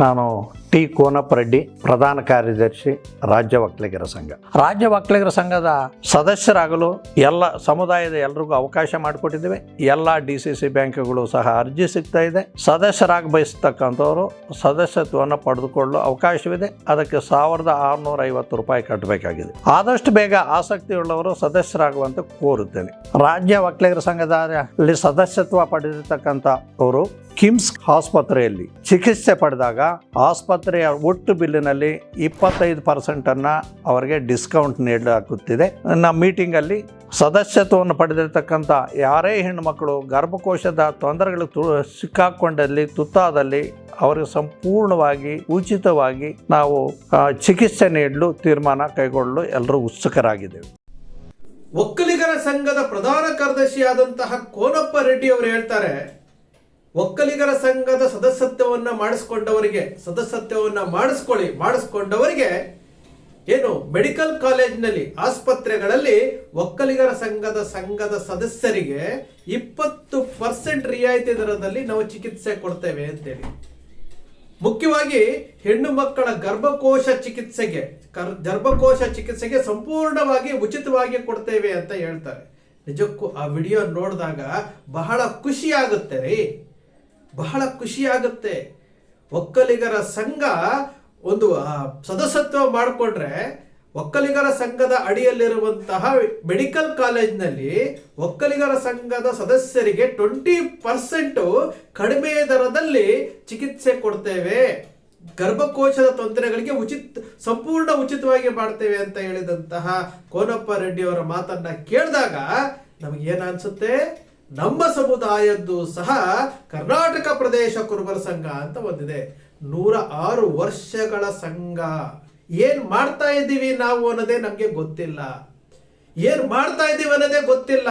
ನಾನು ಟಿ ಕೋನಪ್ಪ ರೆಡ್ಡಿ ಪ್ರಧಾನ ಕಾರ್ಯದರ್ಶಿ ರಾಜ್ಯ ಒಕ್ಕಲಿಗರ ಸಂಘ. ರಾಜ್ಯ ಒಕ್ಕಲಿಗರ ಸಂಘದ ಸದಸ್ಯರಾಗಲು ಎಲ್ಲ ಸಮುದಾಯದ ಎಲ್ರಿಗೂ ಅವಕಾಶ ಮಾಡಿಕೊಟ್ಟಿದ್ದೇವೆ. ಎಲ್ಲ ಡಿ ಸಿ ಸಿ ಬ್ಯಾಂಕ್ಗಳು ಸಹ ಅರ್ಜಿ ಸಿಗ್ತಾ ಇದೆ. ಸದಸ್ಯರಾಗಿ ಬಯಸ್ತಕ್ಕಂಥವರು ಸದಸ್ಯತ್ವವನ್ನು ಪಡೆದುಕೊಳ್ಳಲು ಅವಕಾಶವಿದೆ. ಅದಕ್ಕೆ ಸಾವಿರದ ಆರುನೂರ ಐವತ್ತು ರೂಪಾಯಿ ಕಟ್ಟಬೇಕಾಗಿದೆ. ಆದಷ್ಟು ಬೇಗ ಆಸಕ್ತಿಯುಳ್ಳವರು ಸದಸ್ಯರಾಗುವಂತೆ ಕೋರುತ್ತೇನೆ. ರಾಜ್ಯ ಒಕ್ಕಲಿಗರ ಸಂಘದ ಅಲ್ಲಿ ಸದಸ್ಯತ್ವ ಪಡೆದಿರ್ತಕ್ಕಂಥ ಅವರು ಕಿಮ್ಸ್ ಆಸ್ಪತ್ರೆಯಲ್ಲಿ ಚಿಕಿತ್ಸೆ ಪಡೆದಾಗ ಆಸ್ಪತ್ರೆಯ ಒಟ್ಟು ಬಿಲ್ಲಿನಲ್ಲಿ ಇಪ್ಪತ್ತೈದು ಪರ್ಸೆಂಟನ್ನು ಅವರಿಗೆ ಡಿಸ್ಕೌಂಟ್ ನೀಡಲಾಗುತ್ತಿದೆ. ನಮ್ಮ ಮೀಟಿಂಗಲ್ಲಿ ಸದಸ್ಯತ್ವವನ್ನು ಪಡೆದಿರತಕ್ಕಂಥ ಯಾರೇ ಹೆಣ್ಣುಮಕ್ಕಳು ಗರ್ಭಕೋಶದ ತೊಂದರೆಗಳು ತು ಸಿಕ್ಕಾಕೊಂಡಲ್ಲಿ ತುತ್ತಾದಲ್ಲಿ ಅವರಿಗೆ ಸಂಪೂರ್ಣವಾಗಿ ಉಚಿತವಾಗಿ ನಾವು ಚಿಕಿತ್ಸೆ ನೀಡಲು ತೀರ್ಮಾನ ಕೈಗೊಳ್ಳಲು ಎಲ್ಲರೂ ಉತ್ಸುಕರಾಗಿದ್ದೇವೆ. ಒಕ್ಕಲಿಗರ ಸಂಘದ ಪ್ರಧಾನ ಕಾರ್ಯದರ್ಶಿಯಾದಂತಹ ಕೋನಪ್ಪ ರೆಡ್ಡಿ ಅವರು ಹೇಳ್ತಾರೆ ಒಕ್ಕಲಿಗರ ಸಂಘದ ಸದಸ್ಯತ್ವವನ್ನ ಮಾಡಿಸ್ಕೊಂಡವರಿಗೆ, ಸದಸ್ಯತ್ವವನ್ನ ಮಾಡಿಸ್ಕೊಳ್ಳಿ, ಮಾಡಿಸ್ಕೊಂಡವರಿಗೆ ಏನು ಮೆಡಿಕಲ್ ಕಾಲೇಜಿನಲ್ಲಿ ಆಸ್ಪತ್ರೆಗಳಲ್ಲಿ ಒಕ್ಕಲಿಗರ ಸಂಘದ ಸಂಘದ ಸದಸ್ಯರಿಗೆ ಇಪ್ಪತ್ತು ಪರ್ಸೆಂಟ್ ರಿಯಾಯಿತಿ ದರದಲ್ಲಿ ನಾವು ಚಿಕಿತ್ಸೆ ಕೊಡ್ತೇವೆ ಅಂತೇಳಿ. ಮುಖ್ಯವಾಗಿ ಹೆಣ್ಣು ಮಕ್ಕಳ ಗರ್ಭಕೋಶ ಚಿಕಿತ್ಸೆಗೆ ಗರ್ಭಕೋಶ ಚಿಕಿತ್ಸೆಗೆ ಸಂಪೂರ್ಣವಾಗಿ ಉಚಿತವಾಗಿ ಕೊಡ್ತೇವೆ ಅಂತ ಹೇಳ್ತಾರೆ. ನಿಜಕ್ಕೂ ಆ ವಿಡಿಯೋ ನೋಡಿದಾಗ ಬಹಳ ಖುಷಿ ಆಗುತ್ತೆ ರೀ. ಬಹಳ ಖುಷಿಯಾಗುತ್ತೆ ಒಕ್ಕಲಿಗರ ಸಂಘ ಒಂದು ಸದಸ್ಯತ್ವ ಮಾಡಿಕೊಂಡ್ರೆ ಒಕ್ಕಲಿಗರ ಸಂಘದ ಅಡಿಯಲ್ಲಿರುವಂತಹ ಮೆಡಿಕಲ್ ಕಾಲೇಜ್ನಲ್ಲಿ ಒಕ್ಕಲಿಗರ ಸಂಘದ ಸದಸ್ಯರಿಗೆ ಟ್ವೆಂಟಿ ಪರ್ಸೆಂಟ್ ಕಡಿಮೆ ದರದಲ್ಲಿ ಚಿಕಿತ್ಸೆ ಕೊಡ್ತೇವೆ. ಗರ್ಭಕೋಶದ ತೊಂದರೆಗಳಿಗೆ ಉಚಿತ, ಸಂಪೂರ್ಣ ಉಚಿತವಾಗಿ ಮಾಡ್ತೇವೆ ಅಂತ ಹೇಳಿದಂತಹ ಕೋನಪ್ಪ ರೆಡ್ಡಿ ಅವರ ಮಾತನ್ನ ಕೇಳಿದಾಗ ನಮಗೇನು ಅನ್ಸುತ್ತೆ? ನಮ್ಮ ಸಮುದಾಯದ್ದು ಸಹ ಕರ್ನಾಟಕ ಪ್ರದೇಶ ಕುರುಬರ ಸಂಘ ಅಂತ ಒಂದಿದೆ. ನೂರ ಆರು ವರ್ಷಗಳ ಸಂಘ. ಏನ್ ಮಾಡ್ತಾ ಇದ್ದೀವಿ ನಾವು ಅನ್ನೋದೇ ನಮ್ಗೆ ಗೊತ್ತಿಲ್ಲ. ಏನ್ ಮಾಡ್ತಾ ಇದ್ದೀವಿ ಅನ್ನೋದೇ ಗೊತ್ತಿಲ್ಲ.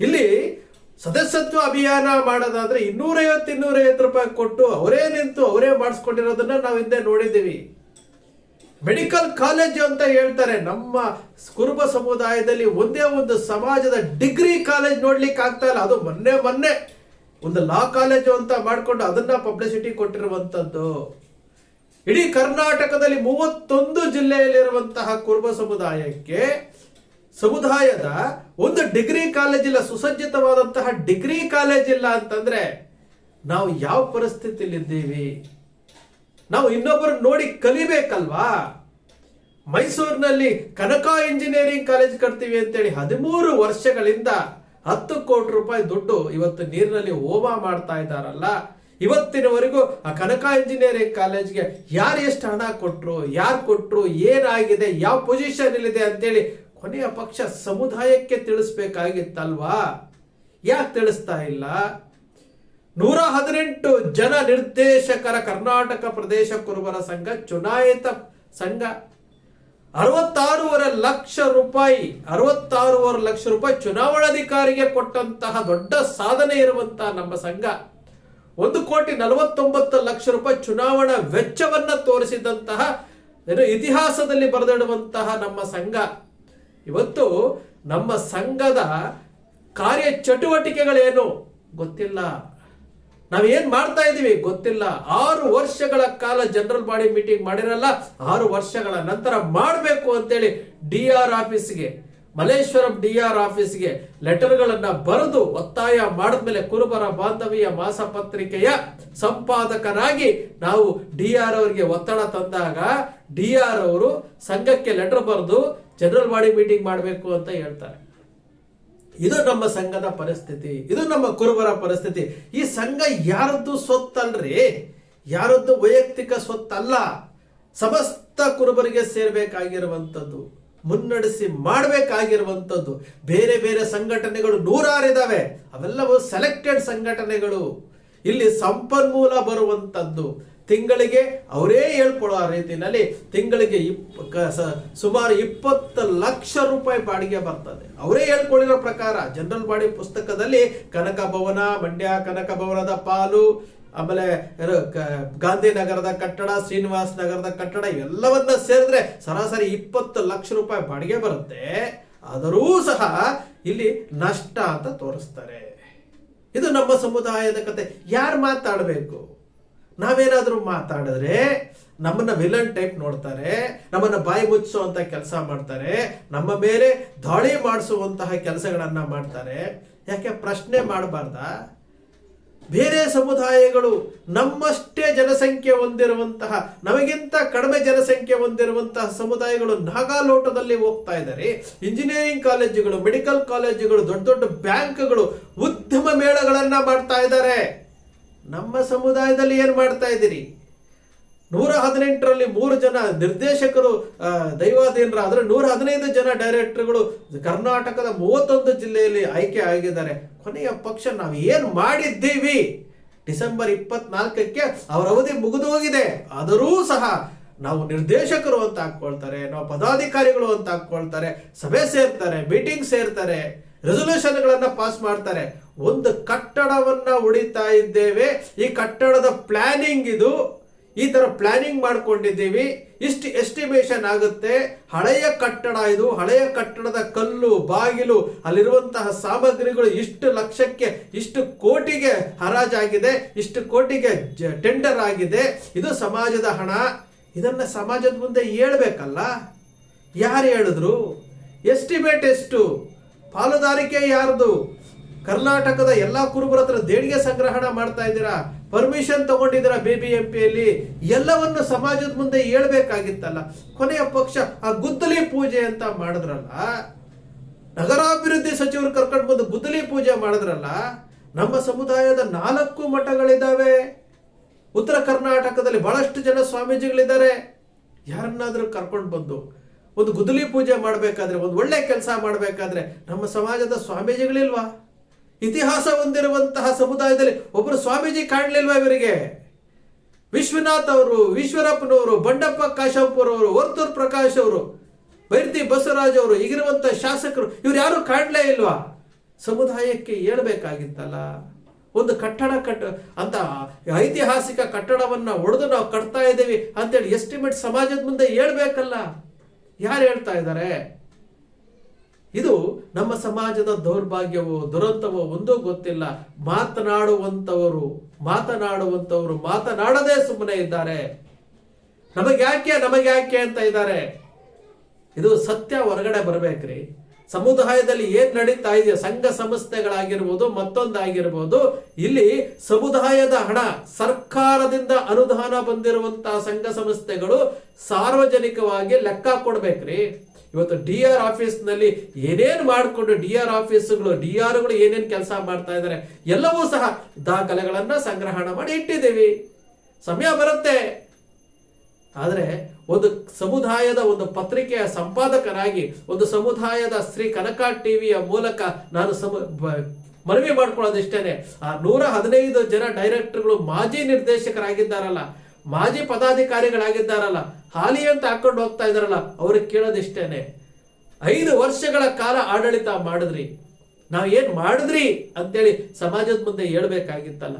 ಇಲ್ಲಿ ಸದಸ್ಯತ್ವ ಅಭಿಯಾನ ಮಾಡೋದಾದ್ರೆ ಇನ್ನೂರೈವತ್ತು ಇನ್ನೂರೈವತ್ತು ರೂಪಾಯಿ ಕೊಟ್ಟು ಅವರೇ ನಿಂತು ಅವರೇ ಮಾಡಿಸ್ಕೊಂಡಿರೋದನ್ನ ನಾವು ಹಿಂದೆ ನೋಡಿದ್ದೀವಿ. ಮೆಡಿಕಲ್ ಕಾಲೇಜು ಅಂತ ಹೇಳ್ತಾರೆ. ನಮ್ಮ ಕುರುಬ ಸಮುದಾಯದಲ್ಲಿ ಒಂದೇ ಒಂದು ಸಮಾಜದ ಡಿಗ್ರಿ ಕಾಲೇಜ್ ನೋಡ್ಲಿಕ್ಕೆ ಆಗ್ತಾ ಇಲ್ಲ. ಅದು ಮೊನ್ನೆ ಮೊನ್ನೆ ಒಂದು ಲಾ ಕಾಲೇಜು ಅಂತ ಮಾಡಿಕೊಂಡು ಅದನ್ನ ಪಬ್ಲಿಸಿಟಿ ಕೊಟ್ಟಿರುವಂತದ್ದು. ಇಡೀ ಕರ್ನಾಟಕದಲ್ಲಿ ಮೂವತ್ತೊಂದು ಜಿಲ್ಲೆಯಲ್ಲಿರುವಂತಹ ಕುರುಬ ಸಮುದಾಯಕ್ಕೆ ಸಮುದಾಯದ ಒಂದು ಡಿಗ್ರಿ ಕಾಲೇಜ್ ಇಲ್ಲ, ಸುಸಜ್ಜಿತವಾದಂತಹ ಡಿಗ್ರಿ ಕಾಲೇಜ್ ಇಲ್ಲ ಅಂತಂದ್ರೆ ನಾವು ಯಾವ ಪರಿಸ್ಥಿತಿಲಿದ್ದೀವಿ ನಾವು ಇನ್ನೊಬ್ಬರು ನೋಡಿ ಕಲಿಬೇಕಲ್ವಾ? ಮೈಸೂರಿನಲ್ಲಿ ಕನಕ ಇಂಜಿನಿಯರಿಂಗ್ ಕಾಲೇಜ್ ಕಟ್ತೀವಿ ಅಂತೇಳಿ ಹದಿಮೂರು ವರ್ಷಗಳಿಂದ ಹತ್ತು ಕೋಟಿ ರೂಪಾಯಿ ದುಡ್ಡು ಇವತ್ತು ನೀರಿನಲ್ಲಿ ಹೋಮ ಮಾಡ್ತಾ ಇದ್ದಾರಲ್ಲ, ಇವತ್ತಿನವರೆಗೂ ಆ ಕನಕ ಇಂಜಿನಿಯರಿಂಗ್ ಕಾಲೇಜ್ಗೆ ಯಾರು ಎಷ್ಟು ಹಣ ಕೊಟ್ಟರು ಯಾರು ಕೊಟ್ಟರು ಏನಾಗಿದೆ, ಯಾವ ಪೊಸಿಷನ್ ಇಲ್ಲಿದೆ ಅಂತೇಳಿ ಕೊನೆಯ ಪಕ್ಷ ಸಮುದಾಯಕ್ಕೆ ತಿಳಿಸ್ಬೇಕಾಗಿತ್ತಲ್ವಾ? ಯಾಕೆ ತಿಳಿಸ್ತಾ ಇಲ್ಲ? ನೂರ ಹದಿನೆಂಟು ಜನ ನಿರ್ದೇಶಕರ ಕರ್ನಾಟಕ ಪ್ರದೇಶ ಕುರುಬರ ಸಂಘ ಚುನಾಯಿತ ಸಂಘ. ಅರವತ್ತಾರೂವರೆ ಲಕ್ಷ ರೂಪಾಯಿ, ಅರವತ್ತಾರೂವರೆ ಲಕ್ಷ ರೂಪಾಯಿ ಚುನಾವಣಾಧಿಕಾರಿಗೆ ಕೊಟ್ಟಂತಹ ದೊಡ್ಡ ಸಾಧನೆ ಇರುವಂತಹ ನಮ್ಮ ಸಂಘ. ಒಂದು ಕೋಟಿ ನಲವತ್ತೊಂಬತ್ತು ಲಕ್ಷ ರೂಪಾಯಿ ಚುನಾವಣಾ ವೆಚ್ಚವನ್ನ ತೋರಿಸಿದಂತಹ, ಏನು ಇತಿಹಾಸದಲ್ಲಿ ಬರೆದಿಡುವಂತಹ ನಮ್ಮ ಸಂಘ. ಇವತ್ತು ನಮ್ಮ ಸಂಘದ ಕಾರ್ಯ ಚಟುವಟಿಕೆಗಳೇನು ಗೊತ್ತಿಲ್ಲ. ನಾವೇನ್ ಮಾಡ್ತಾ ಇದೀವಿ ಗೊತ್ತಿಲ್ಲ. ಆರು ವರ್ಷಗಳ ಕಾಲ ಜನರಲ್ ಬಾಡಿ ಮೀಟಿಂಗ್ ಮಾಡಿರಲ್ಲ, ಆರು ವರ್ಷಗಳ ನಂತರ ಮಾಡಬೇಕು ಅಂತೇಳಿ ಡಿ ಆರ್ ಆಫೀಸ್ಗೆ, ಮಲ್ಲೇಶ್ವರಂ ಡಿ ಆರ್ ಆಫೀಸ್ಗೆ ಲೆಟರ್ಗಳನ್ನ ಬರೆದು ಒತ್ತಾಯ ಮಾಡಿದ್ಮೇಲೆ ಕುರುಬರ ಬಾಂಧವ್ಯ ಮಾಸಪತ್ರಿಕೆಯ ಸಂಪಾದಕರಾಗಿ ನಾವು ಡಿ ಆರ್ ಅವರಿಗೆ ಒತ್ತಡ ತಂದಾಗ ಡಿ ಆರ್ ಅವರು ಸಂಘಕ್ಕೆ ಲೆಟರ್ ಬರೆದು ಜನರಲ್ ಬಾಡಿ ಮೀಟಿಂಗ್ ಮಾಡಬೇಕು ಅಂತ ಹೇಳ್ತಾರೆ. ಇದು ನಮ್ಮ ಸಂಘದ ಪರಿಸ್ಥಿತಿ, ಇದು ನಮ್ಮ ಕುರುಬರ ಪರಿಸ್ಥಿತಿ. ಈ ಸಂಘ ಯಾರದ್ದು ಸ್ವತ್ತಲ್ರಿ? ಯಾರದ್ದು ವೈಯಕ್ತಿಕ ಸ್ವತ್ತಲ್ಲ? ಸಮಸ್ತ ಕುರುಬರಿಗೆ ಸೇರ್ಬೇಕಾಗಿರುವಂಥದ್ದು, ಮುನ್ನಡೆಸಿ ಮಾಡಬೇಕಾಗಿರುವಂಥದ್ದು. ಬೇರೆ ಬೇರೆ ಸಂಘಟನೆಗಳು ನೂರಾರಿದಾವೆ. ಅವೆಲ್ಲವೂ ಸೆಲೆಕ್ಟೆಡ್ ಸಂಘಟನೆಗಳು. ಇಲ್ಲಿ ಸಂಪನ್ಮೂಲ ಬರುವಂಥದ್ದು. ತಿಂಗಳಿಗೆ ಅವರೇ ಹೇಳ್ಕೊಳ್ಳೋ ರೀತಿಯಲ್ಲಿ ತಿಂಗಳಿಗೆ ಇಪ್ಪ ಸುಮಾರು ಇಪ್ಪತ್ತು ಲಕ್ಷ ರೂಪಾಯಿ ಬಾಡಿಗೆ ಬರ್ತದೆ. ಅವರೇ ಹೇಳ್ಕೊಳ್ಳಿರೋ ಪ್ರಕಾರ ಜನರಲ್ ಬಾಡಿ ಪುಸ್ತಕದಲ್ಲಿ ಕನಕ ಭವನ, ಮಂಡ್ಯ ಕನಕ ಭವನದ ಪಾಲು, ಆಮೇಲೆ ಗಾಂಧಿನಗರದ ಕಟ್ಟಡ, ಶ್ರೀನಿವಾಸ್ ನಗರದ ಕಟ್ಟಡ ಇವೆಲ್ಲವನ್ನ ಸೇರಿದ್ರೆ ಸರಾಸರಿ ಇಪ್ಪತ್ತು ಲಕ್ಷ ರೂಪಾಯಿ ಬಾಡಿಗೆ ಬರುತ್ತೆ. ಆದರೂ ಸಹ ಇಲ್ಲಿ ನಷ್ಟ ಅಂತ ತೋರಿಸ್ತಾರೆ. ಇದು ನಮ್ಮ ಸಮುದಾಯದ ಕತೆ. ಯಾರು ಮಾತಾಡಬೇಕು? ನಾವೇನಾದ್ರೂ ಮಾತಾಡಿದ್ರೆ ನಮ್ಮನ್ನ ವಿಲನ್ ಟೈಪ್ ನೋಡ್ತಾರೆ, ನಮ್ಮನ್ನ ಬಾಯಿ ಮುಚ್ಚಿಸುವಂತ ಕೆಲಸ ಮಾಡ್ತಾರೆ, ನಮ್ಮ ಮೇಲೆ ದಾಳಿ ಮಾಡಿಸುವಂತಹ ಕೆಲಸಗಳನ್ನ ಮಾಡ್ತಾರೆ. ಯಾಕೆ? ಪ್ರಶ್ನೆ ಮಾಡಬಾರ್ದ? ಬೇರೆ ಸಮುದಾಯಗಳು ನಮ್ಮಷ್ಟೇ ಜನಸಂಖ್ಯೆ ಹೊಂದಿರುವಂತಹ, ನಮಗಿಂತ ಕಡಿಮೆ ಜನಸಂಖ್ಯೆ ಹೊಂದಿರುವಂತಹ ಸಮುದಾಯಗಳು ನಾಗಾಲೋಟದಲ್ಲಿ ಹೋಗ್ತಾ ಇದ್ದಾರೆ. ಇಂಜಿನಿಯರಿಂಗ್ ಕಾಲೇಜುಗಳು ಮೆಡಿಕಲ್ ಕಾಲೇಜುಗಳು ದೊಡ್ಡ ದೊಡ್ಡ ಬ್ಯಾಂಕ್ಗಳು ಉದ್ಯಮ ಮೇಳಗಳನ್ನ ಮಾಡ್ತಾ ಇದ್ದಾರೆ. ನಮ್ಮ ಸಮುದಾಯದಲ್ಲಿ ಏನು ಮಾಡ್ತಾ ಇದ್ದೀರಿ? ನೂರ ಹದಿನೆಂಟರಲ್ಲಿ ಮೂರು ಜನ ನಿರ್ದೇಶಕರು ದೈವಾಧೀನರ ಅಂದರೆ ನೂರ ಹದಿನೈದು ಜನ ಡೈರೆಕ್ಟರ್ಗಳು ಕರ್ನಾಟಕದ ಮೂವತ್ತೊಂದು ಜಿಲ್ಲೆಯಲ್ಲಿ ಆಯ್ಕೆ ಆಗಿದ್ದಾರೆ. ಕೊನೆಯ ಪಕ್ಷ ನಾವು ಏನು ಮಾಡಿದ್ದೀವಿ? ಡಿಸೆಂಬರ್ ಇಪ್ಪತ್ನಾಲ್ಕಕ್ಕೆ ಅವರ ಅವಧಿ ಮುಗಿದು ಹೋಗಿದೆ ಆದರೂ ಸಹ ನಾವು ನಿರ್ದೇಶಕರು ಅಂತ ಹಾಕ್ಕೊಳ್ತಾರೆ ನಾವು ಪದಾಧಿಕಾರಿಗಳು ಅಂತ ಹಾಕ್ಕೊಳ್ತಾರೆ ಸಭೆ ಸೇರ್ತಾರೆ, ಮೀಟಿಂಗ್ ಸೇರ್ತಾರೆ. ರೆಸೊಲ್ಯೂಷನ್ಗಳನ್ನ ಪಾಸ್ ಮಾಡ್ತಾರೆ. ಒಂದು ಕಟ್ಟಡವನ್ನ ಉಡಿತಾ ಇದ್ದೇವೆ. ಈ ಕಟ್ಟಡದ ಪ್ಲಾನಿಂಗ್ ಇದು. ಈ ಥರ ಪ್ಲಾನಿಂಗ್ ಮಾಡ್ಕೊಂಡಿದ್ದೀವಿ. ಇಷ್ಟು ಎಸ್ಟಿಮೇಷನ್ ಆಗುತ್ತೆ. ಹಳೆಯ ಕಟ್ಟಡ ಇದು. ಹಳೆಯ ಕಟ್ಟಡದ ಕಲ್ಲು, ಬಾಗಿಲು, ಅಲ್ಲಿರುವಂತಹ ಸಾಮಗ್ರಿಗಳು ಇಷ್ಟು ಲಕ್ಷಕ್ಕೆ, ಇಷ್ಟು ಕೋಟಿಗೆ ಹರಾಜಾಗಿದೆ. ಇಷ್ಟು ಕೋಟಿಗೆ ಟೆಂಡರ್ ಆಗಿದೆ. ಇದು ಸಮಾಜದ ಹಣ. ಇದನ್ನ ಸಮಾಜದ ಮುಂದೆ ಹೇಳ್ಬೇಕಲ್ಲ? ಯಾರು ಹೇಳಿದ್ರು? ಎಸ್ಟಿಮೇಟ್ ಎಷ್ಟು? ಪಾಲುದಾರಿಕೆ ಯಾರ್ದು? ಕರ್ನಾಟಕದ ಎಲ್ಲಾ ಕುರುಬರ ಹತ್ರ ದೇಣಿಗೆ ಸಂಗ್ರಹಣ ಮಾಡ್ತಾ ಇದ್ದೀರಾ? ಪರ್ಮಿಷನ್ ತಗೊಂಡಿದ್ದೀರಾ ಬಿ ಬಿ ಎಂ ಪಿಯಲ್ಲಿ ಎಲ್ಲವನ್ನು ಸಮಾಜದ ಮುಂದೆ ಹೇಳ್ಬೇಕಾಗಿತ್ತಲ್ಲ. ಕೊನೆಯ ಪಕ್ಷ ಆ ಗುದ್ದಲಿ ಪೂಜೆ ಅಂತ ಮಾಡಿದ್ರಲ್ಲ? ನಗರಾಭಿವೃದ್ಧಿ ಸಚಿವರು ಕರ್ಕೊಂಡು ಬಂದು ಗುದ್ದಲಿ ಪೂಜೆ ಮಾಡಿದ್ರಲ್ಲ? ನಮ್ಮ ಸಮುದಾಯದ ನಾಲ್ಕು ಮಠಗಳಿದ್ದಾವೆ. ಉತ್ತರ ಕರ್ನಾಟಕದಲ್ಲಿ ಬಹಳಷ್ಟು ಜನ ಸ್ವಾಮೀಜಿಗಳಿದ್ದಾರೆ. ಯಾರನ್ನಾದರೂ ಕರ್ಕೊಂಡು ಬಂದು ಒಂದು ಗುದ್ದಲಿ ಪೂಜೆ ಮಾಡಬೇಕಾದ್ರೆ, ಒಂದು ಒಳ್ಳೆ ಕೆಲಸ ಮಾಡಬೇಕಾದ್ರೆ ನಮ್ಮ ಸಮಾಜದ ಸ್ವಾಮೀಜಿಗಳಿಲ್ವಾ? ಇತಿಹಾಸ ಹೊಂದಿರುವಂತಹ ಸಮುದಾಯದಲ್ಲಿ ಒಬ್ಬರು ಸ್ವಾಮೀಜಿ ಕಾಣಲಿಲ್ವಾ ಇವರಿಗೆ? ವಿಶ್ವನಾಥ್ ಅವರು, ಈಶ್ವರಪ್ಪನವರು, ಬಂಡಪ್ಪ ಕಾಶಪ್ಪರವರು ವರ್ತೂರ್ ಪ್ರಕಾಶ್ ಅವರು, ಬೈರ್ತಿ ಬಸವರಾಜ್ ಅವರು ಈಗಿರುವಂತಹ ಶಾಸಕರು, ಇವ್ರು ಯಾರು ಕಾಣಲೇ ಇಲ್ವಾ? ಸಮುದಾಯಕ್ಕೆ ಹೇಳ್ಬೇಕಾಗಿತ್ತಲ್ಲ. ಒಂದು ಕಟ್ಟಡ ಕಟ್ಟ, ಅಂತ ಐತಿಹಾಸಿಕ ಕಟ್ಟಡವನ್ನು ಒಡೆದು ನಾವು ಕಟ್ತಾ ಇದ್ದೀವಿ ಅಂತೇಳಿ ಎಸ್ಟಿಮೇಟ್ ಸಮಾಜದ ಮುಂದೆ ಹೇಳ್ಬೇಕಲ್ಲ. ಯಾರು ಹೇಳ್ತಾ ಇದ್ದಾರೆ? ಇದು ನಮ್ಮ ಸಮಾಜದ ದೌರ್ಭಾಗ್ಯವೋ, ದುರಂತವೋ ಒಂದೂ ಗೊತ್ತಿಲ್ಲ. ಮಾತನಾಡುವಂತವರು ಮಾತನಾಡುವಂತವರು ಮಾತನಾಡದೇ ಸುಮ್ಮನೆ ಇದ್ದಾರೆ. ನಮಗ್ಯಾಕೆ ನಮಗ್ಯಾಕೆ ಅಂತ ಇದ್ದಾರೆ? ಇದು ಸತ್ಯ ಹೊರಗಡೆ ಬರ್ಬೇಕ್ರಿ. ಸಮುದಾಯದಲ್ಲಿ ಏನ್ ನಡೀತಾ ಇದೆಯೋ, ಸಂಘ ಸಂಸ್ಥೆಗಳಾಗಿರ್ಬೋದು, ಮತ್ತೊಂದಾಗಿರ್ಬೋದು, ಇಲ್ಲಿ ಸಮುದಾಯದ ಹಣ, ಸರ್ಕಾರದಿಂದ ಅನುದಾನ ಬಂದಿರುವಂತಹ ಸಂಘ ಸಂಸ್ಥೆಗಳು ಸಾರ್ವಜನಿಕವಾಗಿ ಲೆಕ್ಕ ಕೊಡ್ಬೇಕ್ರಿ. ಇವತ್ತು ಡಿ ಆರ್ ಆಫೀಸ್ನಲ್ಲಿ ಏನೇನ್ ಮಾಡಿಕೊಂಡು ಡಿ ಆರ್ ಆಫೀಸ್ಗಳು, ಡಿ ಆರ್ಗಳು ಏನೇನ್ ಕೆಲಸ ಮಾಡ್ತಾ ಇದ್ದಾರೆ ಎಲ್ಲವೂ ಸಹ ದಾಖಲೆಗಳನ್ನ ಸಂಗ್ರಹಣ ಮಾಡಿ ಇಟ್ಟಿದ್ದೀವಿ. ಸಮಯ ಬರುತ್ತೆ. ಆದರೆ ಒಂದು ಸಮುದಾಯದ ಒಂದು ಪತ್ರಿಕೆಯ ಸಂಪಾದಕರಾಗಿ ಒಂದು ಸಮುದಾಯದ ಶ್ರೀ ಕನಕ ಟಿವಿಯ ಮೂಲಕ ನಾನು ಸಮ ಮನವಿ ಮಾಡ್ಕೊಳ್ಳೋದಿಷ್ಟೇನೆ. ಆ ನೂರ ಹದಿನೈದು ಜನ ಡೈರೆಕ್ಟರ್ಗಳು ಮಾಜಿ ನಿರ್ದೇಶಕರಾಗಿದ್ದಾರಲ್ಲ, ಮಾಜಿ ಪದಾಧಿಕಾರಿಗಳಾಗಿದ್ದಾರಲ್ಲ ಹಾಲಿ ಅಂತ ಹಾಕೊಂಡು ಹೋಗ್ತಾ ಇದಾರಲ್ಲ ಅವ್ರಿಗೆ ಕೇಳೋದಿಷ್ಟೇನೆ. ಐದು ವರ್ಷಗಳ ಕಾಲ ಆಡಳಿತ ಮಾಡಿದ್ರಿ. ನಾವು ಏನು ಮಾಡಿದ್ರಿ ಅಂತೇಳಿ ಸಮಾಜದ ಮುಂದೆ ಹೇಳ್ಬೇಕಾಗಿತ್ತಲ್ಲ.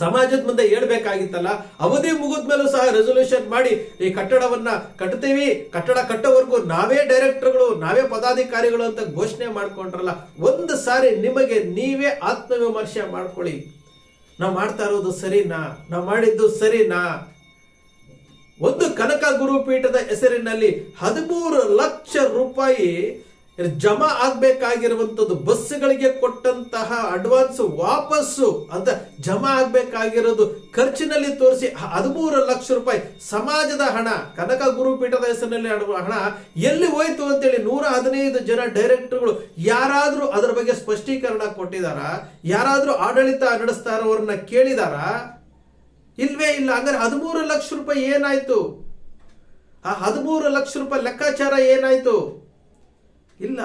ಸಮಾಜದ ಮುಂದೆ ಹೇಳ್ಬೇಕಾಗಿತ್ತಲ್ಲ ಅವಧಿ ಮುಗಿದ್ಮೇಲೂ ಸಹ ರೆಸೊಲ್ಯೂಷನ್ ಮಾಡಿ ಈ ಕಟ್ಟಡವನ್ನ ಕಟ್ತೀವಿ. ಕಟ್ಟಡ ಕಟ್ಟೋವರೆಗೂ ನಾವೇ ಡೈರೆಕ್ಟರ್ಗಳು ನಾವೇ ಪದಾಧಿಕಾರಿಗಳು ಅಂತ ಘೋಷಣೆ ಮಾಡ್ಕೊಂಡ್ರಲ್ಲ, ಒಂದು ಸಾರಿ ನಿಮಗೆ ನೀವೇ ಆತ್ಮವಿಮರ್ಶೆ ಮಾಡ್ಕೊಳ್ಳಿ. ನಾವು ಮಾಡ್ತಾ ಇರೋದು ಸರಿನಾ? ನಾವು ಮಾಡಿದ್ದು ಸರಿನಾ? ಒಂದು ಕನಕ ಗುರುಪೀಠದ ಹೆಸರಿನಲ್ಲಿ ಹದಿಮೂರು ಲಕ್ಷ ರೂಪಾಯಿ ಜಮಾ ಆಗ್ಬೇಕಾಗಿರುವಂತದ್ದು ಬಸ್ಗಳಿಗೆ ಕೊಟ್ಟಂತಹ ಅಡ್ವಾನ್ಸ್ ವಾಪಸ್ಸು ಅಂತ ಜಮಾ ಆಗ್ಬೇಕಾಗಿರೋದು ಖರ್ಚಿನಲ್ಲಿ ತೋರಿಸಿ ಹದಿಮೂರು ಲಕ್ಷ ರೂಪಾಯಿ ಸಮಾಜದ ಹಣ, ಕನಕ ಗುರುಪೀಠದ ಹೆಸರಿನಲ್ಲಿ ಹಣ ಎಲ್ಲಿ ಹೋಯ್ತು ಅಂತೇಳಿ ನೂರ ಹದಿನೈದು ಜನ ಡೈರೆಕ್ಟರ್ಗಳು ಯಾರಾದರೂ ಅದರ ಬಗ್ಗೆ ಸ್ಪಷ್ಟೀಕರಣ ಕೊಟ್ಟಿದಾರ? ಯಾರಾದರೂ ಆಡಳಿತ ನಡೆಸ್ತಾ ಇರೋರನ್ನ ಕೇಳಿದಾರಾ? ಇಲ್ವೇ ಇಲ್ಲ ಅಂದ್ರೆ ಹದಿಮೂರು ಲಕ್ಷ ರೂಪಾಯಿ ಏನಾಯ್ತು? ಆ ಹದಿಮೂರು ಲಕ್ಷ ರೂಪಾಯಿ ಲೆಕ್ಕಾಚಾರ ಏನಾಯ್ತು? ಇಲ್ಲ.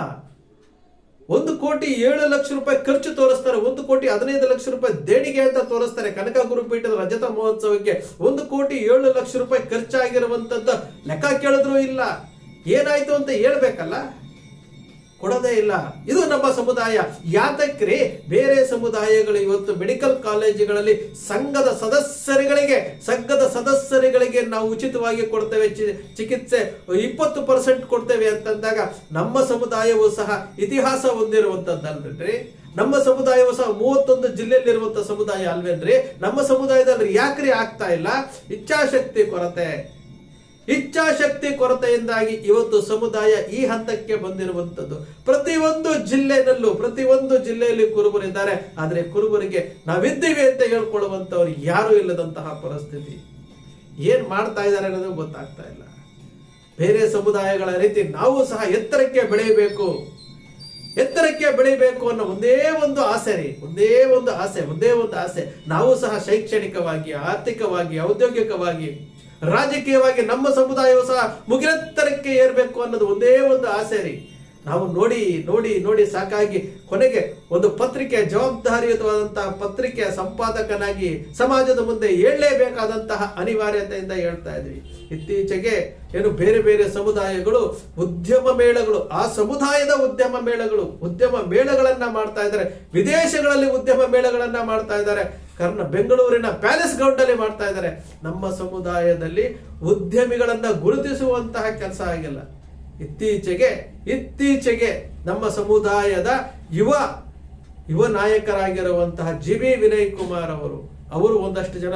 ಒಂದು ಕೋಟಿ ಏಳು ಲಕ್ಷ ರೂಪಾಯಿ ಖರ್ಚು ತೋರಿಸ್ತಾರೆ, ಒಂದು ಕೋಟಿ ಹದಿನೈದು ಲಕ್ಷ ರೂಪಾಯಿ ದೇಣಿಗೆ ಅಂತ ತೋರಿಸ್ತಾರೆ. ಕನಕ ಗುರುಪೀಠದ ರಜತ ಮಹೋತ್ಸವಕ್ಕೆ ಒಂದು ಕೋಟಿ ಏಳು ಲಕ್ಷ ರೂಪಾಯಿ ಖರ್ಚಾಗಿರುವಂತದ್ದು ಲೆಕ್ಕ ಕೇಳಿದ್ರು ಇಲ್ಲ. ಏನಾಯ್ತು ಅಂತ ಹೇಳ್ಬೇಕಲ್ಲ? ಕೊಡೋದೇ ಇಲ್ಲ. ಇದು ನಮ್ಮ ಸಮುದಾಯ. ಯಾತಕ್ರಿ ಬೇರೆ ಸಮುದಾಯಗಳು ಇವತ್ತು ಮೆಡಿಕಲ್ ಕಾಲೇಜುಗಳಲ್ಲಿ ಸಂಘದ ಸದಸ್ಯರುಗಳಿಗೆ ಸಂಘದ ಸದಸ್ಯರುಗಳಿಗೆ ನಾವು ಉಚಿತವಾಗಿ ಕೊಡ್ತೇವೆ. ಚಿಕಿತ್ಸೆ ಇಪ್ಪತ್ತು ಪರ್ಸೆಂಟ್ ಕೊಡ್ತೇವೆ ಅಂತಂದಾಗ ನಮ್ಮ ಸಮುದಾಯವು ಸಹ ಇತಿಹಾಸ ಹೊಂದಿರುವಂತದ್ದಲ್ರಿ ನಮ್ಮ ಸಮುದಾಯವು ಸಹ ಮೂವತ್ತೊಂದು ಜಿಲ್ಲೆಯಲ್ಲಿರುವಂತ ಸಮುದಾಯ ಅಲ್ವೇನ್ರಿ? ನಮ್ಮ ಸಮುದಾಯದಲ್ಲಿ ಯಾಕ್ರಿ ಆಗ್ತಾ ಇಲ್ಲ? ಇಚ್ಛಾಶಕ್ತಿ ಕೊರತೆ. ಇಚ್ಛಾಶಕ್ತಿ ಕೊರತೆಯಿಂದಾಗಿ ಇವತ್ತು ಸಮುದಾಯ ಈ ಹಂತಕ್ಕೆ ಬಂದಿರುವಂತದ್ದು ಪ್ರತಿಯೊಂದು ಜಿಲ್ಲೆನಲ್ಲೂ, ಪ್ರತಿಯೊಂದು ಜಿಲ್ಲೆಯಲ್ಲಿ ಕುರುಬರಿದ್ದಾರೆ ಆದರೆ ಕುರುಬರಿಗೆ ನಾವಿದ್ದೀವಿ ಅಂತ ಹೇಳ್ಕೊಳ್ಳುವಂಥವ್ರು ಯಾರು ಇಲ್ಲದಂತಹ ಪರಿಸ್ಥಿತಿ. ಏನು ಮಾಡ್ತಾ ಇದ್ದಾರೆ ಅನ್ನೋದು ಗೊತ್ತಾಗ್ತಾ ಇಲ್ಲ. ಬೇರೆ ಸಮುದಾಯಗಳ ರೀತಿ ನಾವು ಸಹ ಎತ್ತರಕ್ಕೆ ಬೆಳೆಯಬೇಕು. ಎತ್ತರಕ್ಕೆ ಬೆಳಿಬೇಕು ಅನ್ನೋ ಒಂದೇ ಒಂದು ಆಸೆ ರೀ. ಒಂದೇ ಒಂದು ಆಸೆ, ಒಂದೇ ಒಂದು ಆಸೆ. ನಾವು ಸಹ ಶೈಕ್ಷಣಿಕವಾಗಿ, ಆರ್ಥಿಕವಾಗಿ, ಔದ್ಯೋಗಿಕವಾಗಿ ರಾಜಕೀಯವಾಗಿ ನಮ್ಮ ಸಮುದಾಯವು ಸಹ ಮುಗಿಲೆತ್ತರಕ್ಕೆ ಏರ್ಬೇಕು ಅನ್ನೋದು ಒಂದೇ ಒಂದು ಆಸೆ ರೀ. ನಾವು ನೋಡಿ ನೋಡಿ ನೋಡಿ ಸಾಕಾಗಿ ಕೊನೆಗೆ ಒಂದು ಪತ್ರಿಕೆ, ಜವಾಬ್ದಾರಿಯುತವಾದಂತಹ ಪತ್ರಿಕೆಯ ಸಂಪಾದಕನಾಗಿ ಸಮಾಜದ ಮುಂದೆ ಹೇಳಲೇಬೇಕಾದಂತಹ ಅನಿವಾರ್ಯತೆಯಿಂದ ಹೇಳ್ತಾ ಇದ್ವಿ. ಇತ್ತೀಚೆಗೆ ಏನು ಬೇರೆ ಬೇರೆ ಸಮುದಾಯಗಳು ಉದ್ಯಮ ಮೇಳಗಳು, ಆ ಸಮುದಾಯದ ಉದ್ಯಮ ಮೇಳಗಳು, ಉದ್ಯಮ ಮೇಳಗಳನ್ನ ಮಾಡ್ತಾ ಇದ್ದಾರೆ. ವಿದೇಶಗಳಲ್ಲಿ ಉದ್ಯಮ ಮೇಳಗಳನ್ನ ಮಾಡ್ತಾ ಇದ್ದಾರೆ. ಕರ್ನ ಬೆಂಗಳೂರಿನ ಪ್ಯಾಲೇಸ್ ಗ್ರೌಂಡ್ ಅಲ್ಲಿ ಮಾಡ್ತಾ ಇದ್ದಾರೆ. ನಮ್ಮ ಸಮುದಾಯದಲ್ಲಿ ಉದ್ಯಮಿಗಳನ್ನು ಗುರುತಿಸುವಂತಹ ಕೆಲಸ ಆಗಿಲ್ಲ. ಇತ್ತೀಚೆಗೆ ಇತ್ತೀಚೆಗೆ ನಮ್ಮ ಸಮುದಾಯದ ಯುವ ಯುವ ನಾಯಕರಾಗಿರುವಂತಹ ಜಿ ಬಿ ವಿನಯ್ ಕುಮಾರ್ ಅವರು ಅವರು ಒಂದಷ್ಟು ಜನ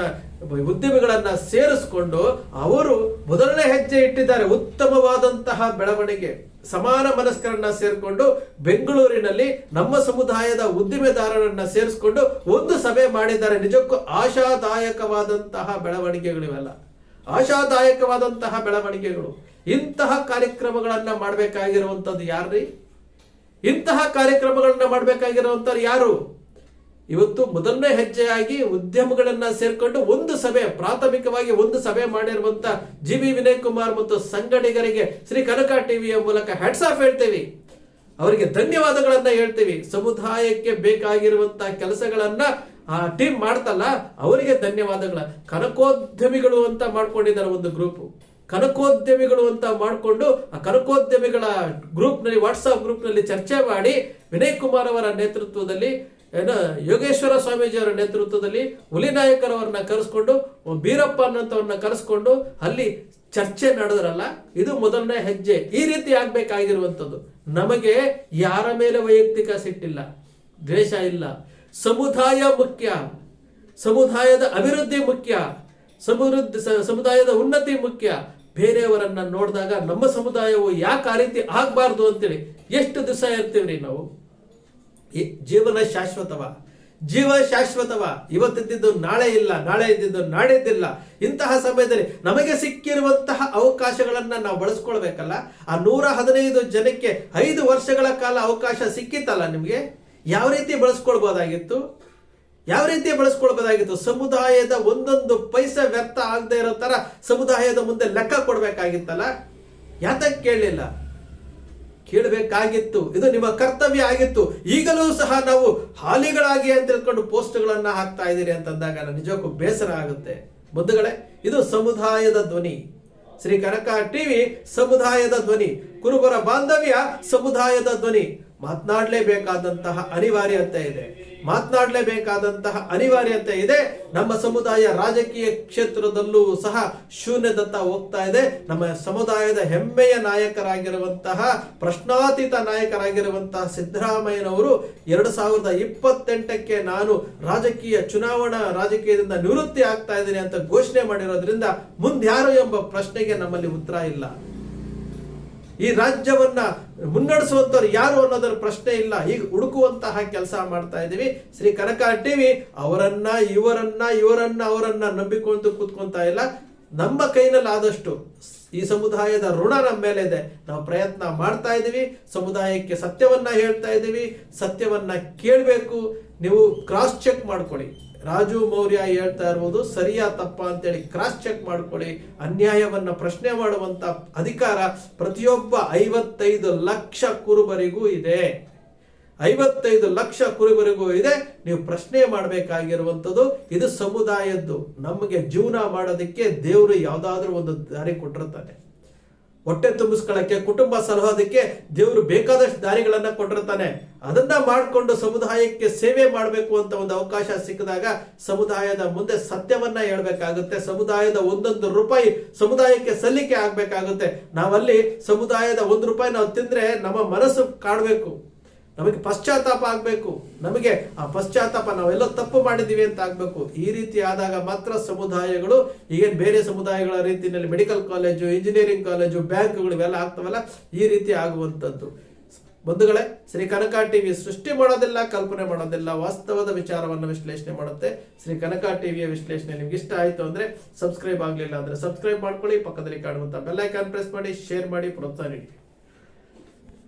ಉದ್ಯಮಿಗಳನ್ನ ಸೇರಿಸ್ಕೊಂಡು ಅವರು ಮೊದಲನೇ ಹೆಜ್ಜೆ ಇಟ್ಟಿದ್ದಾರೆ ಉತ್ತಮವಾದಂತಹ ಬೆಳವಣಿಗೆ, ಸಮಾನ ಮನಸ್ಕರನ್ನ ಸೇರಿಕೊಂಡು ಬೆಂಗಳೂರಿನಲ್ಲಿ ನಮ್ಮ ಸಮುದಾಯದ ಉದ್ದಿಮೆದಾರರನ್ನ ಸೇರಿಸ್ಕೊಂಡು ಒಂದು ಸಭೆ ಮಾಡಿದ್ದಾರೆ. ನಿಜಕ್ಕೂ ಆಶಾದಾಯಕವಾದಂತಹ ಬೆಳವಣಿಗೆಗಳಿವೆಲ್ಲ. ಆಶಾದಾಯಕವಾದಂತಹ ಬೆಳವಣಿಗೆಗಳು. ಇಂತಹ ಕಾರ್ಯಕ್ರಮಗಳನ್ನ ಮಾಡಬೇಕಾಗಿರುವಂತದ್ದು ಯಾರ್ರಿ? ಇಂತಹ ಕಾರ್ಯಕ್ರಮಗಳನ್ನ ಮಾಡಬೇಕಾಗಿರುವಂತ ಯಾರು? ಇವತ್ತು ಮೊದಲನೇ ಹೆಜ್ಜೆಯಾಗಿ ಉದ್ಯಮಗಳನ್ನ ಸೇರ್ಕೊಂಡು ಒಂದು ಸಭೆ, ಪ್ರಾಥಮಿಕವಾಗಿ ಒಂದು ಸಭೆ ಮಾಡಿರುವಂತ ಜಿ ಬಿ ವಿನಯ್ ಕುಮಾರ್ ಮತ್ತು ಸಂಗಡಿಗರಿಗೆ ಶ್ರೀ ಕನಕ ಟಿವಿಯ ಮೂಲಕ ಹೆಡ್ಸ್ ಆಫ್ ಹೇಳ್ತೇವೆ. ಅವರಿಗೆ ಧನ್ಯವಾದಗಳನ್ನ ಹೇಳ್ತೀವಿ. ಸಮುದಾಯಕ್ಕೆ ಬೇಕಾಗಿರುವಂತ ಕೆಲಸಗಳನ್ನ ಆ ಟೀಮ್ ಮಾಡ್ತಲ್ಲ, ಅವರಿಗೆ ಧನ್ಯವಾದಗಳ. ಕನಕೋದ್ಯಮಿಗಳು ಅಂತ ಮಾಡ್ಕೊಂಡಿದ್ದಾರೆ ಒಂದು ಗ್ರೂಪ್. ಕನಕೋದ್ಯಮಿಗಳು ಅಂತ ಮಾಡಿಕೊಂಡು ಆ ಕನಕೋದ್ಯಮಿಗಳ ಗ್ರೂಪ್ನಲ್ಲಿ ಗ್ರೂಪ್ನಲ್ಲಿ ಗ್ರೂಪ್ನಲ್ಲಿ ಚರ್ಚೆ ಮಾಡಿ ವಿನಯ್ ಕುಮಾರ್ ಅವರ ನೇತೃತ್ವದಲ್ಲಿ ಏನ ಯೋಗೇಶ್ವರ ಸ್ವಾಮೀಜಿ ಅವರ ನೇತೃತ್ವದಲ್ಲಿ ಹುಲಿನಾಯಕರವರನ್ನ ಕರೆಸ್ಕೊಂಡು ಬೀರಪ್ಪ ಅನ್ನಂತವ್ರನ್ನ ಕರೆಸ್ಕೊಂಡು ಅಲ್ಲಿ ಚರ್ಚೆ ನಡೆದ್ರಲ್ಲ, ಇದು ಮೊದಲನೇ ಹೆಜ್ಜೆ. ಈ ರೀತಿ ಆಗ್ಬೇಕಾಗಿರುವಂಥದ್ದು. ನಮಗೆ ಯಾರ ಮೇಲೆ ವೈಯಕ್ತಿಕ ಸಿಟ್ಟಿಲ್ಲ ದ್ವೇಷ ಇಲ್ಲ. ಸಮುದಾಯ ಮುಖ್ಯ, ಸಮುದಾಯದ ಅಭಿವೃದ್ಧಿ ಮುಖ್ಯ, ಸಮೃದ್ಧಿ ಸಮುದಾಯದ ಉನ್ನತಿ ಮುಖ್ಯ. ಬೇರೆಯವರನ್ನ ನೋಡಿದಾಗ ನಮ್ಮ ಸಮುದಾಯವು ಯಾಕೆ ಆ ರೀತಿ ಆಗಬಾರ್ದು ಅಂತೇಳಿ ಎಷ್ಟು ದಿವಸ ಇರ್ತೀವ್ರಿ ನಾವು? ಜೀವನ ಶಾಶ್ವತವ. ಜೀವ ಶಾಶ್ವತವ. ಇವತ್ತಿದ್ದು ನಾಳೆ ಇಲ್ಲ, ನಾಳೆ ಇದ್ದಿದ್ದು ನಾಡಿದ್ದಿಲ್ಲ ಇಂತಹ ಸಮಯದಲ್ಲಿ ನಮಗೆ ಸಿಕ್ಕಿರುವಂತಹ ಅವಕಾಶಗಳನ್ನು ನಾವು ಬಳಸ್ಕೊಳ್ಬೇಕಲ್ಲ? ಆ ನೂರ ಹದಿನೈದು ಜನಕ್ಕೆ ಐದು ವರ್ಷಗಳ ಕಾಲ ಅವಕಾಶ ಸಿಕ್ಕಿತ್ತಲ್ಲ ನಿಮಗೆ? ಯಾವ ರೀತಿ ಬಳಸ್ಕೊಳ್ಬೋದಾಗಿತ್ತು? ಯಾವ ರೀತಿ ಬಳಸ್ಕೊಳ್ಬೋದಾಗಿತ್ತು? ಸಮುದಾಯದ ಒಂದೊಂದು ಪೈಸೆ ವ್ಯರ್ಥ ಆಗದೆ ಇರೋ ತರ ಸಮುದಾಯದ ಮುಂದೆ ಲೆಕ್ಕ ಕೊಡಬೇಕಾಗಿತ್ತಲ್ಲ? ಯಾತಕ್ಕೆ ಕೇಳಲಿಲ್ಲ ಕೇಳಬೇಕಾಗಿತ್ತು. ಇದು ನಿಮ್ಮ ಕರ್ತವ್ಯ ಆಗಿತ್ತು. ಈಗಲೂ ಸಹ ನಾವು ಹಾಲಿಗಳಾಗಿ ಅಂತ ತಿಳ್ಕೊಂಡು ಪೋಸ್ಟ್ಗಳನ್ನು ಹಾಕ್ತಾ ಇದ್ದೀರಿ ಅಂತಂದಾಗ ನಿಜಕ್ಕೂ ಬೇಸರ ಆಗುತ್ತೆ. ಬಂಧುಗಳೇ, ಇದು ಸಮುದಾಯದ ಧ್ವನಿ. ಶ್ರೀ ಕನಕ ಟಿವಿ ಸಮುದಾಯದ ಧ್ವನಿ. ಕುರುಬರ ಬಾಂಧವ್ಯ ಸಮುದಾಯದ ಧ್ವನಿ. ಮಾತನಾಡಲೇಬೇಕಾದಂತಹ ಅನಿವಾರ್ಯತೆ ಇದೆ. ಮಾತನಾಡಲೇಬೇಕಾದಂತಹ ಅನಿವಾರ್ಯತೆ ಇದೆ. ನಮ್ಮ ಸಮುದಾಯ ರಾಜಕೀಯ ಕ್ಷೇತ್ರದಲ್ಲೂ ಸಹ ಶೂನ್ಯದತ್ತ ಹೋಗ್ತಾ ಇದೆ. ನಮ್ಮ ಸಮುದಾಯದ ಹೆಮ್ಮೆಯ ನಾಯಕರಾಗಿರುವಂತಹ, ಪ್ರಶ್ನಾತೀತ ನಾಯಕರಾಗಿರುವಂತಹ ಸಿದ್ದರಾಮಯ್ಯನವರು ಎರಡು ಸಾವಿರದ ಇಪ್ಪತ್ತೆಂಟಕ್ಕೆ ನಾನು ರಾಜಕೀಯ ಚುನಾವಣಾ ರಾಜಕೀಯದಿಂದ ನಿವೃತ್ತಿ ಆಗ್ತಾ ಇದ್ದೀನಿ ಅಂತ ಘೋಷಣೆ ಮಾಡಿರೋದ್ರಿಂದ ಮುಂದ್ಯಾರು ಎಂಬ ಪ್ರಶ್ನೆಗೆ ನಮ್ಮಲ್ಲಿ ಉತ್ತರ ಇಲ್ಲ. ಈ ರಾಜ್ಯವನ್ನ ಮುನ್ನಡೆಸುವಂತವ್ರು ಯಾರು ಅನ್ನೋದರ ಪ್ರಶ್ನೆ ಇಲ್ಲ. ಈಗ ಹುಡುಕುವಂತಹ ಕೆಲಸ ಮಾಡ್ತಾ ಇದ್ದೀವಿ ಶ್ರೀ ಕನಕ ಟಿವಿ ಅವರನ್ನ, ಇವರನ್ನ ಇವರನ್ನ, ಅವರನ್ನ ನಂಬಿಕೊಂಡು ಕೂತ್ಕೊಂತ ಇಲ್ಲ. ನಮ್ಮ ಕೈನಲ್ಲಿ ಆದಷ್ಟು ಈ ಸಮುದಾಯದ ಋಣ ನಮ್ಮ ಮೇಲೆ ಇದೆ. ನಾವು ಪ್ರಯತ್ನ ಮಾಡ್ತಾ ಇದ್ದೀವಿ ಸಮುದಾಯಕ್ಕೆ ಸತ್ಯವನ್ನ ಹೇಳ್ತಾ ಇದ್ದೀವಿ ಸತ್ಯವನ್ನ ಕೇಳಬೇಕು. ನೀವು ಕ್ರಾಸ್ ಚೆಕ್ ಮಾಡ್ಕೊಳ್ಳಿ. ರಾಜು ಮೌರ್ಯ ಹೇಳ್ತಾ ಇರ್ಬೋದು, ಸರಿಯಾ ತಪ್ಪ ಅಂತೇಳಿ ಕ್ರಾಸ್ ಚೆಕ್ ಮಾಡ್ಕೊಳ್ಳಿ. ಅನ್ಯಾಯವನ್ನ ಪ್ರಶ್ನೆ ಮಾಡುವಂತ ಅಧಿಕಾರ ಪ್ರತಿಯೊಬ್ಬ ಐವತ್ತೈದು ಲಕ್ಷ ಕುರುಬರಿಗೂ ಇದೆ. ಐವತ್ತೈದು ಲಕ್ಷ ಕುರುಬರಿಗೂ ಇದೆ. ನೀವು ಪ್ರಶ್ನೆ ಮಾಡಬೇಕಾಗಿರುವಂಥದ್ದು, ಇದು ಸಮುದಾಯದ್ದು. ನಮಗೆ ಜೀವನ ಮಾಡೋದಕ್ಕೆ ದೇವರು ಯಾವುದಾದ್ರೂ ಒಂದು ದಾರಿ ಕೊಟ್ಟಿರ್ತಾನೆ. ಹೊಟ್ಟೆ ತುಂಬಿಸ್ಕೊಳ್ಳೋಕ್ಕೆ, ಕುಟುಂಬ ಸಲಹೋದಕ್ಕೆ ದೇವರು ಬೇಕಾದಷ್ಟು ದಾರಿಗಳನ್ನು ಕೊಟ್ಟಿರ್ತಾನೆ. ಅದನ್ನ ಮಾಡಿಕೊಂಡು ಸಮುದಾಯಕ್ಕೆ ಸೇವೆ ಮಾಡಬೇಕು ಅಂತ ಒಂದು ಅವಕಾಶ ಸಿಕ್ಕಿದಾಗ ಸಮುದಾಯದ ಮುಂದೆ ಸತ್ಯವನ್ನ ಹೇಳ್ಬೇಕಾಗುತ್ತೆ, ಸಮುದಾಯದ ಒಂದೊಂದು ರೂಪಾಯಿ ಸಮುದಾಯಕ್ಕೆ ಸಲ್ಲಿಕೆ ಆಗ್ಬೇಕಾಗುತ್ತೆ. ನಾವಲ್ಲಿ ಸಮುದಾಯದ ಒಂದು ರೂಪಾಯಿ ನಾವು ತಿಂದ್ರೆ ನಮ್ಮ ಮನಸ್ಸು ಕಾಣಬೇಕು. ನಮಗೆ ಪಶ್ಚಾತ್ತಾಪ ಆಗಬೇಕು. ನಮಗೆ ಆ ಪಶ್ಚಾತ್ತಾಪ ನಾವೆಲ್ಲ ತಪ್ಪು ಮಾಡಿದ್ದೀವಿ ಅಂತ ಆಗಬೇಕು. ಈ ರೀತಿ ಆದಾಗ ಮಾತ್ರ ಸಮುದಾಯಗಳು, ಈಗೇನು ಬೇರೆ ಸಮುದಾಯಗಳ ರೀತಿಯಲ್ಲಿ ಮೆಡಿಕಲ್ ಕಾಲೇಜು ಇಂಜಿನಿಯರಿಂಗ್ ಕಾಲೇಜು ಬ್ಯಾಂಕ್ಗಳು ಇವೆಲ್ಲ ಆಗ್ತವಲ್ಲ? ಈ ರೀತಿ ಆಗುವಂಥದ್ದು. ಬಂಧುಗಳೇ, ಶ್ರೀ ಕನಕ ಟಿವಿ ಸೃಷ್ಟಿ ಮಾಡೋದಿಲ್ಲ, ಕಲ್ಪನೆ ಮಾಡೋದಿಲ್ಲ, ವಾಸ್ತವದ ವಿಚಾರವನ್ನು ವಿಶ್ಲೇಷಣೆ ಮಾಡುತ್ತೆ. ಶ್ರೀ ಕನಕ ಟಿವಿಯ ವಿಶ್ಲೇಷಣೆ ನಿಮ್ಗೆ ಇಷ್ಟ ಆಯ್ತು ಅಂದ್ರೆ ಸಬ್ಸ್ಕ್ರೈಬ್ ಆಗಲಿಲ್ಲ ಅಂದ್ರೆ ಸಬ್ಸ್ಕ್ರೈಬ್ ಮಾಡ್ಕೊಳ್ಳಿ. ಪಕ್ಕದಲ್ಲಿ ಕಾಣುವಂತ ಬೆಲ್ಲೈಕಾನ್ ಪ್ರೆಸ್ ಮಾಡಿ ಶೇರ್ ಮಾಡಿ, ಪ್ರೋತ್ಸಾಹ ನೀಡಿ.